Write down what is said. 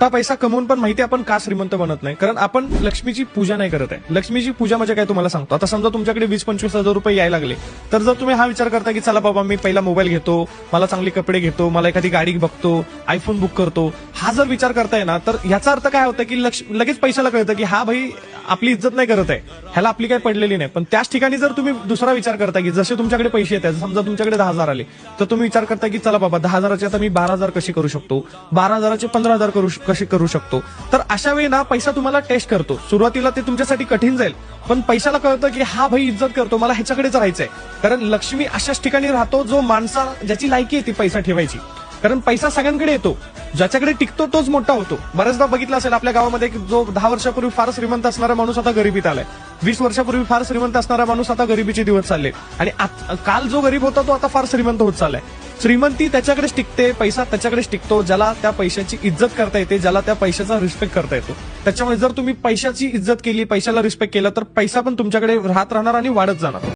हा पैसा कमवून पण माहिती आपण का श्रीमंत बनत नाही? कारण आपण लक्ष्मीची पूजा नाही करत आहे. लक्ष्मीची पूजा म्हणजे काय तुम्हाला सांगतो? आता समजा तुमच्याकडे वीस पंचवीस हजार रुपये यायला लागले. तर जर तुम्ही हा विचार करता की चला बाबा मी पहिला मोबाईल घेतो मला चांगले कपडे घेतो मला एखादी गाडी बघतो आयफोन बुक करतो. हा जर विचार करताय ना तर याचा अर्थ काय होतं की लक्ष लगेच पैशाला कळतं की हा भाई आपली इज्जत नाही करत आहे. ह्याला आपली काय पडलेली नाही. पण त्याच ठिकाणी जर तुम्ही दुसरा विचार करता की जसे तुमच्याकडे पैसे येतात समजा तुमच्याकडे दहा हजार आले तर तुम्ही विचार करता की चला बाबा दहा हजाराचे आता मी बारा हजार कसे करू शकतो? बारा हजाराचे पंधरा हजार करू कसे करू शकतो? तर अशा वेळी ना पैसा तुम्हाला टेस्ट करतो. सुरुवातीला ते तुमच्यासाठी कठीण जाईल. पण पैशाला कळतं की हा भाई इज्जत करतो मला ह्याच्याकडेच राहायचंय. कारण लक्ष्मी अशाच ठिकाणी राहतो जो माणसा ज्याची लायकी आहे ती पैसा ठेवायची. कारण पैसा सगळ्यांकडे येतो. ज्याच्याकडे टिकतो तोच मोठा होतो. बऱ्याचदा बघितलं असेल आपल्या गावामध्ये जो दहा वर्षापूर्वी फार श्रीमंत असणारा माणूस आता गरिबीत आलाय. वीस वर्षापूर्वी फार श्रीमंत असणारा माणूस आता गरिबीचे दिवस चालले. आणि काल जो गरीब होता तो आता फार श्रीमंत होत चाललाय. श्रीमंती त्याच्याकडेच टिकते पैसा त्याच्याकडेच टिकतो ज्याला त्या पैशाची इज्जत करता येते ज्याला त्या पैशाचा रिस्पेक्ट करता येतो. त्याच्यामुळे जर तुम्ही पैशाची इज्जत केली पैशाला रिस्पेक्ट केला तर पैसा पण तुमच्याकडे राहत राहणार आणि वाढत जाणार.